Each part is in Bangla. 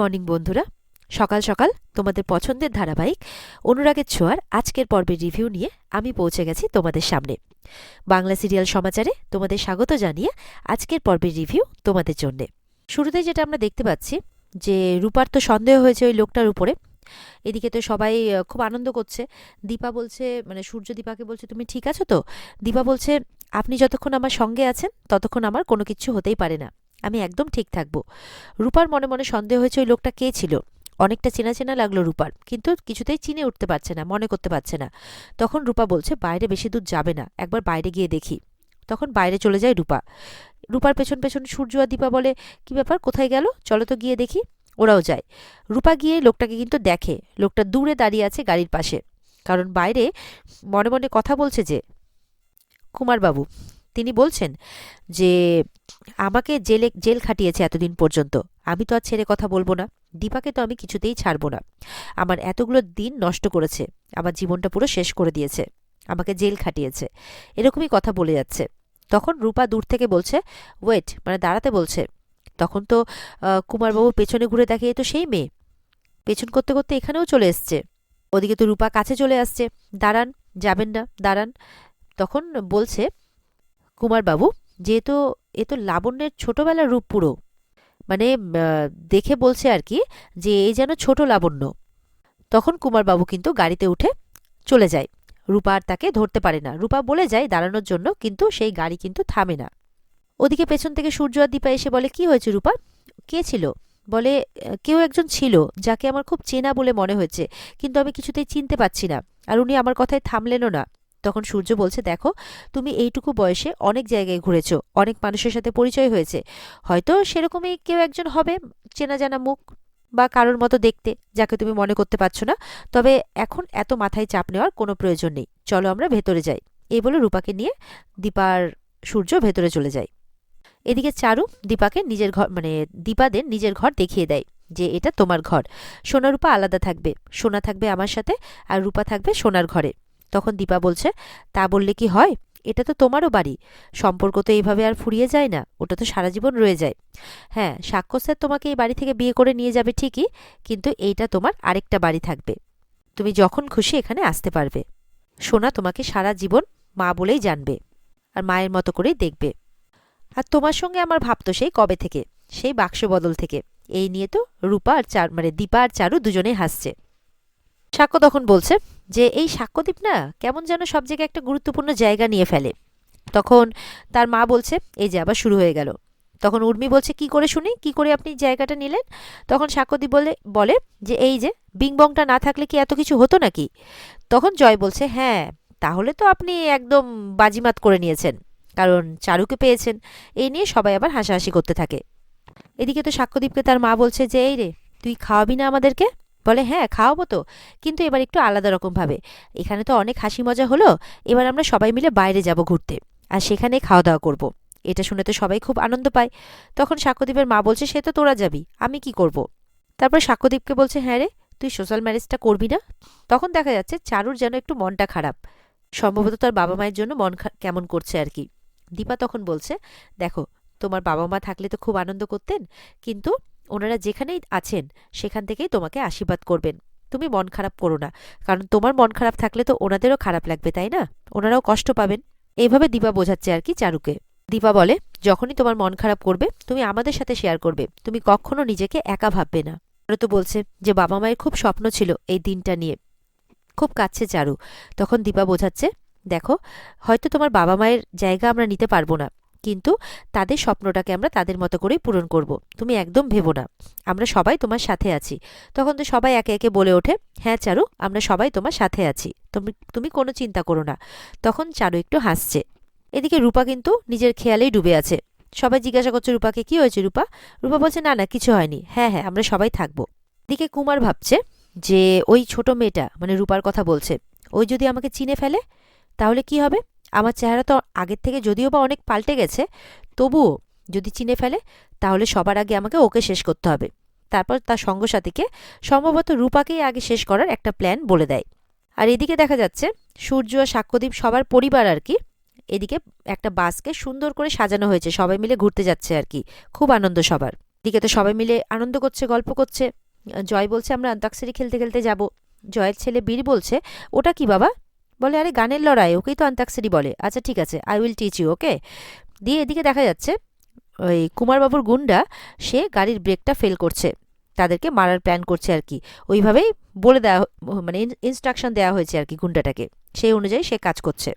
মর্নিং বন্ধুরা। সকাল সকাল তোমাদের পছন্দের ধারাবাহিক অনুরাগের ছোঁয়ার আজকের পর্বের রিভিউ নিয়ে আমি পৌঁছে গেছি তোমাদের সামনে। বাংলা সিরিয়াল সমাচারে তোমাদের স্বাগত জানিয়ে আজকের পর্বের রিভিউ তোমাদের জন্যে। শুরুতেই যেটা আমরা দেখতে পাচ্ছি যে রূপার তো সন্দেহ হয়েছে ওই লোকটার উপরে। এদিকে তো সবাই খুব আনন্দ করছে। দীপা বলছে মানে সূর্য দীপাকে বলছে, তুমি ঠিক আছো তো? দীপা বলছে, আপনি যতক্ষণ আমার সঙ্গে আছেন, ততক্ষণ আমার কোনো কিছু হতেই পারে না। আমি একদম ঠিক থাকব। রূপার মনে মনে সন্দেহ হয়েছে ওই লোকটা কে ছিল। অনেকটা চেনা চেনা লাগল রূপার, কিন্তু কিছুতেই চিনে উঠতে পারছে না, মনে করতে পারছে না। তখন রূপা বলছে, বাইরে বেশি দূর যাবে না, একবার বাইরে গিয়ে দেখি। তখন বাইরে চলে যায় রূপা। রূপার পেছন পেছন সূর্য আর দীপা বলে, কি ব্যাপার, কোথায় গেল? চলো তো গিয়ে দেখি। ওরাও যায়। রূপা গিয়ে লোকটাকে কিন্তু দেখে, লোকটা দূরে দাঁড়িয়ে আছে গাড়ির পাশে। কারণ বাইরে মনে মনে কথা বলছে যে, কুমারবাবু তিনি বলছেন যে, আমাকে জেলে, জেল খাটিয়েছে এতদিন পর্যন্ত। আমি তো আর ছেড়ে কথা বলব না। দীপাকে তো আমি কিছুতেই ছাড়বো না। আমার এতগুলো দিন নষ্ট করেছে। আমার জীবনটা পুরো শেষ করে দিয়েছে। আমাকে জেল খাটিয়েছে। এরকমই কথা বলে যাচ্ছে। তখন রূপা দূর থেকে বলছে, ওয়েট মানে দাঁড়াতে বলছে। তখন তো কুমারবাবু পেছনে ঘুরে দেখে এ তো সেই মেয়ে। পেছন করতে করতে এখানেও চলে এসছে। ওদিকে তো রূপা কাছে চলে আসছে। দাঁড়ান, যাবেন না, দাঁড়ান। তখন বলছে কুমারবাবু, যেহেতু এ তো লাবণ্যের ছোটবেলার রূপ পুরো। মানে দেখে বলছে আর কি যে এই যেন ছোট লাবণ্য। তখন কুমারবাবু কিন্তু গাড়িতে উঠে চলে যায়। রূপা আর তাকে ধরতে পারে না। রূপা বলে যায় দাঁড়ানোর জন্য, কিন্তু সেই গাড়ি কিন্তু থামে না। ওদিকে পেছন থেকে সূর্য আর দীপা এসে বলে, কি হয়েছে রূপা? কে ছিল? বলে কেউ একজন ছিল, যাকে আমার খুব চেনা বলে মনে হয়েছে, কিন্তু আমি কিছুতেই চিনতে পারছি না। আর উনি আমার কথায় থামলেনও না। তখন সূর্য বলছে, দেখো, তুমি এইটুকু বয়সে অনেক জায়গায় ঘুরেছো, অনেক মানুষের সাথে পরিচয় হয়েছে। হয়তো সেরকমই কেউ একজন হবে, চেনা জানা মুখ বা কারোর মতো দেখতে, যাকে তুমি মনে করতে পারছ না। তবে এখন এত মাথায় চাপ নেওয়ার কোনো প্রয়োজন নেই। চলো আমরা ভেতরে যাই। এই বলে রূপাকে নিয়ে দীপার সূর্য ভেতরে চলে যায়। এদিকে চারু দীপাকে নিজের ঘর মানে দীপাদের নিজের ঘর দেখিয়ে দেয় যে এটা তোমার ঘর। সোনা রূপা আলাদা থাকবে, সোনা থাকবে আমার সাথে আর রূপা থাকবে সোনার ঘরে। তখন দীপা বলছে, তা বললে কি হয়? এটা তো তোমারও বাড়ি। সম্পর্ক তো এইভাবে আর ফুরিয়ে যায় না, ওটা তো সারা জীবন রয়ে যায়। হ্যাঁ সাক্ষ্য স্যার তোমাকে এই বাড়ি থেকে বিয়ে করে নিয়ে যাবে ঠিকই, কিন্তু এইটা তোমার আরেকটা বাড়ি থাকবে। তুমি যখন খুশি এখানে আসতে পারবে। সোনা তোমাকে সারা জীবন মা বলেই জানবে আর মায়ের মতো করেই দেখবে। আর তোমার সঙ্গে আমার ভাবতো সেই কবে থেকে? সেই বাক্স বদল থেকে। এই নিয়ে তো রূপা আর চার মানে দীপা আর চারু দুজনেই হাসছে। সাক্ষ্য তখন বলছে যে, এই সাক্ষ্যদ্বীপ না কেমন যেন সব জায়গায় একটা গুরুত্বপূর্ণ জায়গা নিয়ে ফেলে। তখন তার মা বলছে, এই যে, আবার শুরু হয়ে গেল। তখন উর্মি বলছে, কি করে শুনি? কি করে আপনি জায়গাটা নিলেন? তখন সাক্ষ্যদ্বীপ বলে বলে যে, এই যে, বিংবংটা না থাকলে কি এত কিছু হতো নাকি? তখন জয় বলছে হ্যাঁ তাহলে তো আপনি একদম বাজিমাত করে নিয়েছেন, কারণ চারুকে পেয়েছেন। এই নিয়ে সবাই আবার হাসাহাসি করতে থাকে। এদিকে তো সাক্ষ্যদ্বীপকে তার মা বলছে যে, এই রে, তুই খাওয়াবি না আমাদেরকে? বলে হ্যাঁ খাওয়াবো তো। কিন্তু এবার একটু আলাদা রকমভাবে এখানে তো অনেক হাসি মজা হলো, এবার আমরা সবাই মিলে বাইরে যাব ঘুরতে আর সেখানে খাওয়া দাওয়া করব। এটা শুনে তো সবাই খুব আনন্দ পায়। তখন সাক্ষ্যদ্বীপের মা বলছে, সে তো তোরা যাবি, আমি কি করব। তারপর সাক্ষ্যদ্বীপকে বলছে হ্যাঁ রে, তুই সোশ্যাল ম্যারেজটা করবি না? তখন দেখা যাচ্ছে, চারুর যেন একটু মনটা খারাপ। সম্ভবত তার বাবা মায়ের জন্য মন কেমন করছে আর কি। দীপা তখন বলছে, দেখো, তোমার বাবা মা থাকলে তো খুব আনন্দ করতেন, কিন্তু ওনারা যেখানেই আছেন, সেখান থেকেই তোমাকে আশীর্বাদ করবেন। তুমি মন খারাপ করো না, কারণ তোমার মন খারাপ থাকলে তো ওনাদেরও খারাপ লাগবে, তাই না? ওনারাও কষ্ট পাবেন। এইভাবে দীপা বোঝাচ্ছে আর কি চারুকে। দীপা বলে, যখনই তোমার মন খারাপ করবে, তুমি আমাদের সাথে শেয়ার করবে। তুমি কখনো নিজেকে একা ভাববে না। তো বলছে যে, বাবা মায়ের খুব স্বপ্ন ছিল এই দিনটা নিয়ে। খুব কাছে চারু। তখন দীপা বোঝাচ্ছে, দেখো, হয়তো তোমার বাবা মায়ের জায়গা আমরা নিতে পারব না। কিন্তু তাদের স্বপ্নটাকে আমরা তাদের মতো করেই পূরণ করব। তুমি একদম ভেবো না। আমরা সবাই তোমার সাথে আছি। তখন তো সবাই একে একে বলে ওঠে হ্যাঁ চারু, আমরা সবাই তোমার সাথে আছি। তুমি তুমি কোনো চিন্তা করো না। তখন চারু একটু হাসছে। এদিকে রূপা কিন্তু নিজের খেয়ালেই ডুবে আছে। সবাই জিজ্ঞাসা করছে, রূপাকে কি হয়েছে রূপা? রূপা বলছে, না না, কিছু হয়নি। হ্যাঁ হ্যাঁ আমরা সবাই থাকব। এদিকে কুমার ভাবছে যে, ওই ছোট মেয়েটা মানে রূপার কথা বলছে, ওই যদি আমাকে চিনে ফেলে, তাহলে কি হবে? আমার চেহারা তো আগের থেকে যদিও বা অনেক পাল্টে গেছে, তবুও যদি চিনে ফেলে, তাহলে সবার আগে আমাকে ওকে শেষ করতে হবে। তারপর তার সঙ্গসাথীকে, সম্ভবত রূপাকেই আগে শেষ করার একটা প্ল্যান বলে দেয়। আর এদিকে দেখা যাচ্ছে, সূর্য আর সাক্ষ্যদীপ সবার পরিবার আর কি, এদিকে একটা বাসকে সুন্দর করে সাজানো হয়েছে, সবাই মিলে ঘুরতে যাচ্ছে আর কি, খুব আনন্দ সবার। দিকে তো সবাই মিলে আনন্দ করছে, গল্প করছে। জয় বলছে, আমরা আন্তাক্ষরী খেলতে খেলতে যাব। জয়ের ছেলে বীর বলছে, ওটা কি বাবা? বলে, আরে, গানের লড়াই, ওকেই তো আন্তাক্ষরী বলে। আচ্ছা ঠিক আছে I will teach you okay দিয়ে এদিকে দেখা যাচ্ছে, ওই কুমারবাবুর গুন্ডা, সে গাড়ির ব্রেকটা ফেল করছে। তাদেরকে মারার প্ল্যান করছে আর কি। ওইভাবেই বলে দেওয়া মানে ইনস্ট্রাকশন দেওয়া হয়েছে আর কি গুন্ডাটাকে। সেই অনুযায়ী সে কাজ করছে।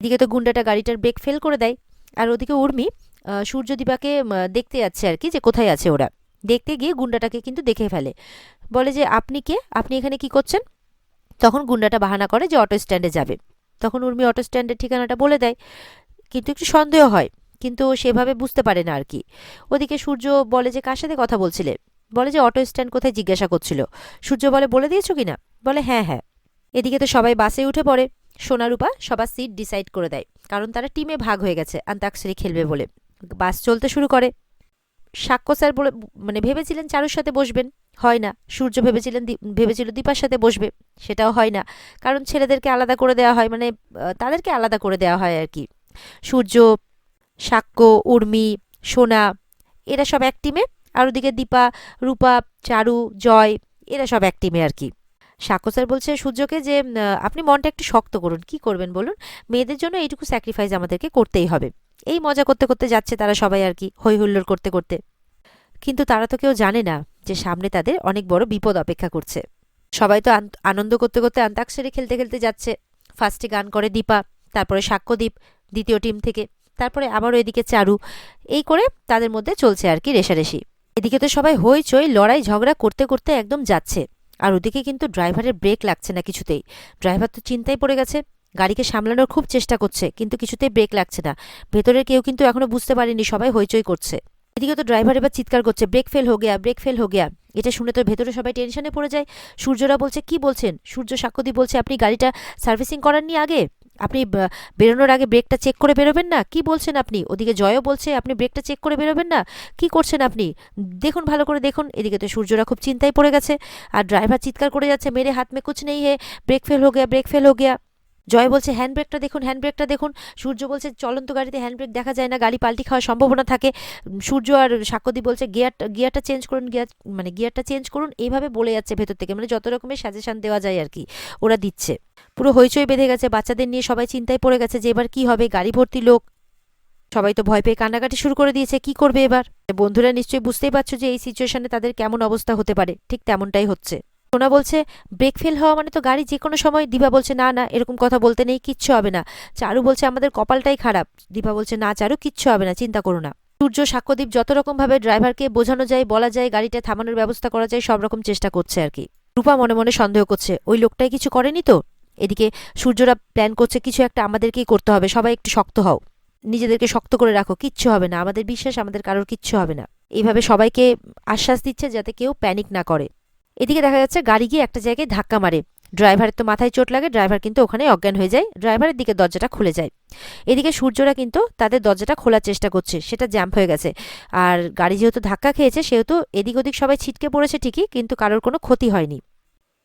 এদিকে তো গুন্ডাটা গাড়িটার ব্রেক ফেল করে দেয়। আর ওদিকে উর্মি সূর্যদীপাকে দেখতে যাচ্ছে আর কি যে কোথায় আছে ওরা। দেখতে গিয়ে গুন্ডাটাকে কিন্তু দেখে ফেলে। বলে যে, আপনি কে? আপনি এখানে কি করছেন? তখন গুন্ডাটা বাহানা করে যে অটো স্ট্যান্ডে যাবে। তখন উর্মি অটো স্ট্যান্ডের ঠিকানাটা বলে দেয়। কিন্তু একটু সন্দেহ হয়, কিন্তু সেভাবে বুঝতে পারে না আর কি। ওদিকে সূর্য বলে যে, কার সাথে কথা বলছিলে? বলে যে, অটো স্ট্যান্ড কোথায় জিজ্ঞাসা করছিল? সূর্য বলে বলে দিয়েছ কি না? বলে হ্যাঁ হ্যাঁ। এদিকে তো সবাই বাসে উঠে পড়ে। সোনারূপা সবার সিট ডিসাইড করে দেয়, কারণ তারা টিমে ভাগ হয়ে গেছে, আন্তাক্ষরী খেলবে বলে। বাস চলতে শুরু করে। সাক্ষ্য স্যার বলে মানে ভেবেছিলেন চারুর সাথে বসবেন। হয় না, সূর্য ভেবেছিলেন ভেবেছিল দীপার সাথে বসবে। সেটাও হয় না। কারণ ছেলেদেরকে আলাদা করে দেওয়া হয় মানে তাদেরকে আলাদা করে দেওয়া হয় আর কি। সূর্য, সাক্ষ্য, উর্মি, সোনা, এরা সব এক টিমে আর ওদিকে দীপা, রূপা, চারু, জয়, এরা সব এক টিমে আর কি। সাক্ষ্য স্যার বলছে সূর্যকে যে আপনি মনটা একটু শক্ত করুন। কি করবেন বলুন? মেয়েদের জন্য এইটুকু স্যাক্রিফাইস আমাদেরকে করতেই হবে। এই মজা করতে করতে যাচ্ছে তারা সবাই আর কি হই হুল্লোড় করতে করতে। কিন্তু তারা তো কেউ জানে না যে সামনে তাদের অনেক বড় বিপদ অপেক্ষা করছে। সবাই তো আন- আনন্দ করতে করতে আন্তাক্ষরী খেলতে খেলতে যাচ্ছে। ফার্স্টে গান করে দীপা, তারপরে সাক্ষ্যদীপ, দ্বিতীয় টিম থেকে, তারপরে আবারও এদিকে চারু। এই করে তাদের মধ্যে চলছে আর কি রেশারেশি। এদিকে তো সবাই হইচই লড়াই ঝগড়া করতে করতে একদম যাচ্ছে। আর ওদিকে কিন্তু ড্রাইভারের ব্রেক লাগছে না কিছুতেই। ড্রাইভার তো চিন্তায় পড়ে গেছে। গাড়িকে সামলানোর খুব চেষ্টা করছে, কিন্তু কিছুতেই ব্রেক লাগছে না। ভেতরের কেউ কিন্তু এখনও বুঝতে পারেনি, সবাই হইচই করছে। এদিকে তো ড্রাইভার এবার চিৎকার করছে, ব্রেক ফেল হো গিয়া ব্রেক ফেল হো গিয়া এটা শুনে তো ভেতরে সবাই টেনশনে পড়ে যায়। সূর্যরা বলছে, কি বলছেন? সূর্য সাক্ষ্যদীপ বলছে, আপনি গাড়িটা সার্ভিসিং করার করাননি আগে? আপনি বেরোনোর আগে ব্রেকটা চেক করে বেরোবেন না? কি বলছেন আপনি? ওদিকে জয়ও বলছে, আপনি ব্রেকটা চেক করে বেরোবেন না? কি করছেন আপনি? দেখুন, ভালো করে দেখুন। এদিকে তো সূর্যরা খুব চিন্তায় পড়ে গেছে, আর ড্রাইভার চিৎকার করে যাচ্ছে, মেরে হাত মে কুছ নেই হে, ব্রেক ফেল হো গিয়া ব্রেক ফেল হো গিয়া জয় বলছে হ্যান্ড ব্রেকটা দেখুন হ্যান্ড ব্রেকটা দেখুন। সূর্য বলছে, চলন্ত গাড়িতে হ্যান্ড ব্রেক দেখা যায় না, গাড়ি পাল্টি খাওয়ার সম্ভাবনা থাকে। সূর্য আর সাক্ষ্যদীপ বলছে গিয়ারটা গিয়ারটা চেঞ্জ করুন গিয়ার মানে গিয়ারটা চেঞ্জ করুন। এইভাবে বলে যাচ্ছে ভেতর থেকে মানে যত রকমের সাজেশন দেওয়া যায় আর কি, ওরা দিচ্ছে। পুরো হইচই বেঁধে গেছে, বাচ্চাদের নিয়ে সবাই চিন্তায় পড়ে গেছে যে এবার কি হবে, গাড়ি ভর্তি লোক। সবাই তো ভয় পেয়ে কান্নাকাটি শুরু করে দিয়েছে, কি করবে এবার? বন্ধুরা নিশ্চয়ই বুঝতেই পারছ যে এই সিচুয়েশনে তাদের কেমন অবস্থা হতে পারে, ঠিক তেমনটাই হচ্ছে। সোনা বলছে, ব্রেক ফেল হওয়া মানে তো গাড়ি যে কোনো সময় দিবা বলছে, না না, এরকম কথা বলতে নেই, কিচ্ছু হবে না। চারু বলছে, আমাদের কপালটাই খারাপ। দীপা বলছে, না, চারু, কিচ্ছু হবে না, চিন্তা করো না। সূর্য, সাক্ষ্যদীপ যত রকমভাবে ড্রাইভারকে বোঝানো যায়, বলা যায়, গাড়িটা থামানোর ব্যবস্থা করা যায়, সব রকম চেষ্টা করছে আর কি। রূপা মনে মনে সন্দেহ করছে, ওই লোকটাই কিছু করেনি তো? এদিকে সূর্যরা প্ল্যান করছে, কিছু একটা আমাদেরকেই করতে হবে, সবাই একটু শক্ত হও। নিজেদেরকে শক্ত করে রাখো, কিচ্ছু হবে না। আমাদের বিশ্বাস, আমাদের কারোর কিচ্ছু হবে না। এইভাবে সবাইকে আশ্বাস দিচ্ছে যাতে কেউ প্যানিক না করে। এদিকে দেখা যাচ্ছে গাড়ি গিয়ে একটা জায়গায় ধাক্কা মারে। ড্রাইভারের তো মাথায় চোট লাগে, ড্রাইভার কিন্তু ওখানে অজ্ঞান হয়ে যায়, ড্রাইভারের দিকে দরজাটা খুলে যায়। এদিকে সূর্যরা কিন্তু তাদের দরজাটা খোলার চেষ্টা করছে, সেটা জ্যাম্প হয়ে গেছে। আর গাড়ি যেহেতু ধাক্কা খেয়েছে, সেহেতু এদিক ওদিক সবাই ছিটকে পড়েছে ঠিকই, কিন্তু কারোর কোনো ক্ষতি হয়নি।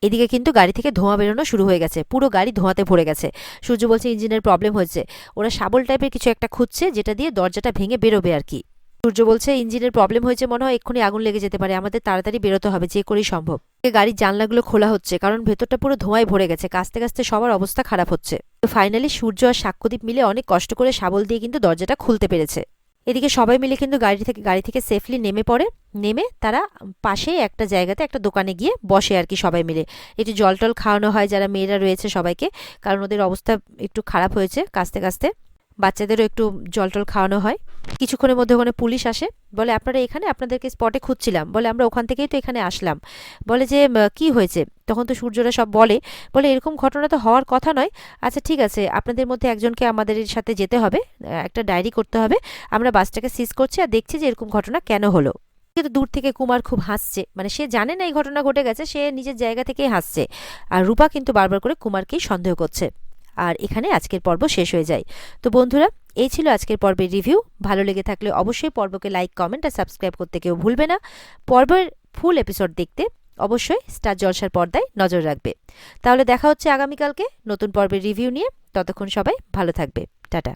এদিকে কিন্তু গাড়ি থেকে ধোঁয়া বেরোনো শুরু হয়ে গেছে, পুরো গাড়ি ধোঁয়াতে ভরে গেছে। সূর্য বলছে, ইঞ্জিনের প্রবলেম হয়েছে। ওরা শাবল টাইপের কিছু একটা খুঁজছে, যেটা দিয়ে দরজাটা ভেঙে বেরোবে আর কি। সূর্য বলছে, ইঞ্জিনের প্রবলেম হয়েছে, মনে হয় এক্ষুনি আগুন লেগে যেতে পারে। আমাদের তাড়াতাড়ি বেরোতে হবে, যে করেই সম্ভব। গাড়ির জানলাগুলো খোলা হচ্ছে, কারণ ভেতরটা পুরো ধোঁয়ায় ভরে গেছে। কাস্তে কাস্তে সবার অবস্থা খারাপ হচ্ছে। তো ফাইনালি সূর্য আর সাক্ষ্যদীপ মিলে অনেক কষ্ট করে শাবল দিয়ে কিন্তু দরজাটা খুলতে পেরেছে। এদিকে সবাই মিলে কিন্তু গাড়ি থেকে গাড়ি থেকে সেফলি নেমে পড়ে। নেমে তারা পাশেই একটা জায়গাতে একটা দোকানে গিয়ে বসে আর কি সবাই মিলে। একটু জল টল খাওয়ানো হয়, যারা মেয়েরা রয়েছে সবাইকে, কারণ ওদের অবস্থা একটু খারাপ হয়েছে কাস্তে কাস্তে। বাচ্চাদেরও একটু জল টল খাওয়ানো হয়। কিছুক্ষণের মধ্যে ওখানে পুলিশ আসে, বলে, আপনারা এখানে? আপনাদেরকে স্পটে খুঁজছিলাম। বলে, আমরা ওখান থেকেই তো এখানে আসলাম। বলে যে কি হয়েছে? তখন তো সূর্যরা সব বলে বলে, এরকম ঘটনা তো হওয়ার কথা নয়। আচ্ছা ঠিক আছে, আপনাদের মধ্যে একজনকে আমাদের সাথে যেতে হবে একটা ডায়েরি করতে হবে। আমরা বাসটাকে সিজ করছি আর দেখছি যে এরকম ঘটনা কেন হলো। কিন্তু দূর থেকে কুমার খুব হাসছে। মানে সে জানে না এই ঘটনা ঘটে গেছে, সে নিজের জায়গা থেকেই হাসছে। আর রূপা কিন্তু বারবার করে কুমারকেই সন্দেহ করছে। আর এখানে আজকের পর্ব শেষ হয়ে যায়। তো বন্ধুরা এই ছিল আজকের পর্বের রিভিউ। ভালো লেগে থাকলে অবশ্যই পর্বকে লাইক, কমেন্ট আর সাবস্ক্রাইব করতে কেউ ভুলবে না। পর্বের ফুল এপিসোড দেখতে অবশ্যই স্টার জলসার পর্দায় নজর রাখবে। তাহলে দেখা হচ্ছে আগামীকালকে নতুন পর্বের রিভিউ নিয়ে। ততক্ষণ সবাই ভালো থাকবে। টাটা।